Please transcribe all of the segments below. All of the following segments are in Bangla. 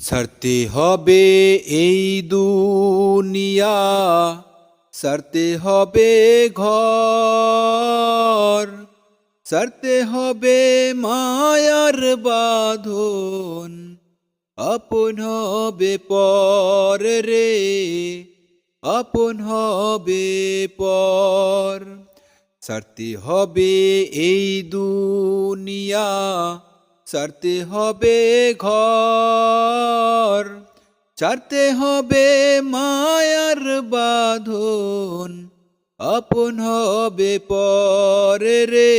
সারতে হবে এই দুনিয়া, সারতে হবে ঘর, সারতে হবে মায়ার বাঁধন, আপন হবে পর রে, আপন হবে পর। সারতে হবে এই দুনিয়া সারতে হবে ঘর ছাড়তে হবে মায়ার বাঁধন, আপন হবে পর রে,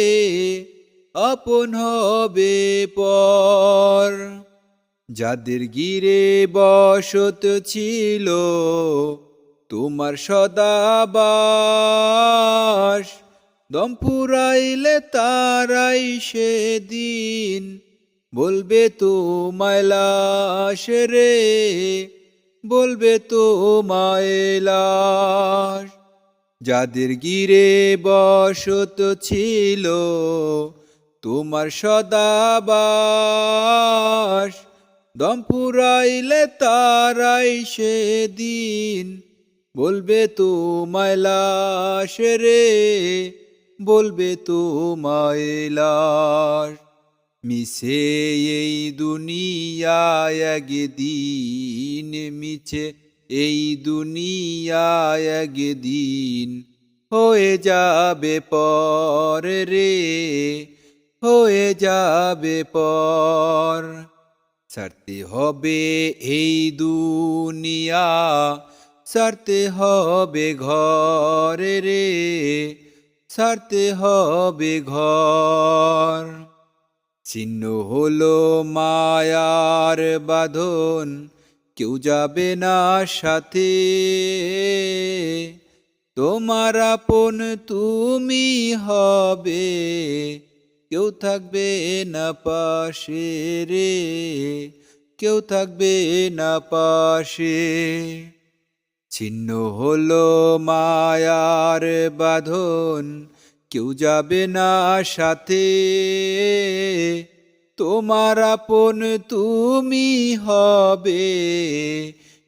আপন হবে পর। যাদের গিরে বসত ছিল, তোমার সদাবাস দম তারাই সেদিন বলবে তো মাইলাস রে, বলবে তো মাইলাস যাদের গিরে বসত ছিল, তোমার সদাবাস দম ফুরাইলে তারাই সেদিন বলবে তো মাইলাস রে, বলবে তো মাইলাস মিছে এই দুনিয়ায় একদিন মিছে, এই দুনিয়ায় একদিন হয়ে যাবে পর রে, হয়ে যাবে পর। সারতে হবে এই দুনিয়া সারতে হবে ঘরে রে সারতে হবে ঘর। চিহ্ন হলো মায়ার বাঁধন। কেউ যাবে না সাথে। তোমার আপন তুমি হবে। কেউ থাকবে না পাশে রে। কেউ থাকবে না পাশে। ছিন্ন হলো মায়ার বাঁধন। কেউ যাবে না সাথে। তোমার আপন তুমি হবে।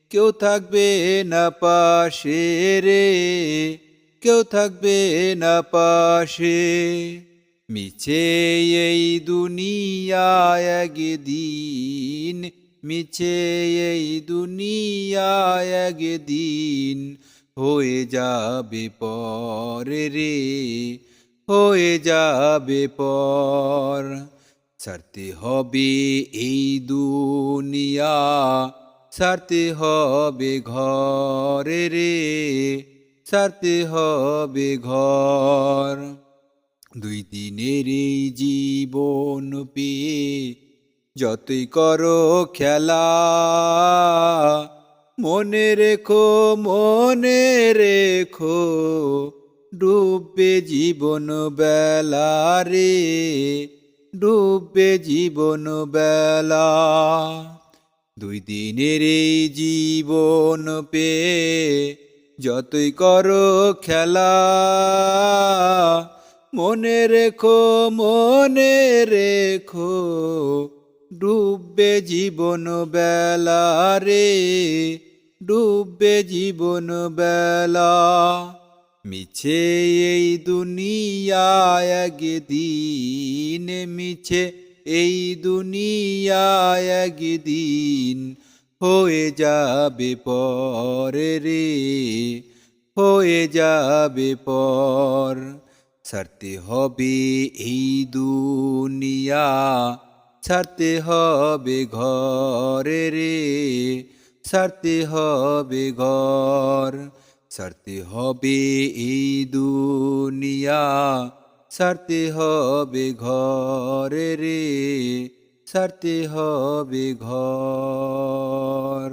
কেউ থাকবে না পাশে রে। কেউ থাকবে না পাশে। মিছে এই দুনিয়ায় একদিন। মিছে এই দুনিয়ায় একদিন। হয়ে যাবে পর রে। হয়ে যাবে পর। ছাড়তে হবে এই দুনিয়া, ছাড়তে হবে ঘরে রে, ছাড়তে হবে ঘর। দুই দিনের এই জীবন পেয়ে যতই করো খেলা, মনে রেখো মনে রেখো ডুববে জীবন বেলা রে ডুববে জীবন বেলা। দুই দিনের এই জীবন পেয়ে যতই করো খেলা, মনে রেখো মনে রেখো ডুববে জীবন বেলা রে ডুববে জীবন বেলা। মিছে এই দুনিয়া একদিন, মিছে এই দুনিয়া একদিন হয়ে যাবে পরে রে, হয়ে যাবে পর। ছাড়তে হবে এই দুনিয়া, ছাড়তে হবে ঘরে রে, ছাড়তে হবে ঘর। ছাড়তে হবে এই দুনিয়া সারতে হবে ঘরে রে সারতে হবে ঘর।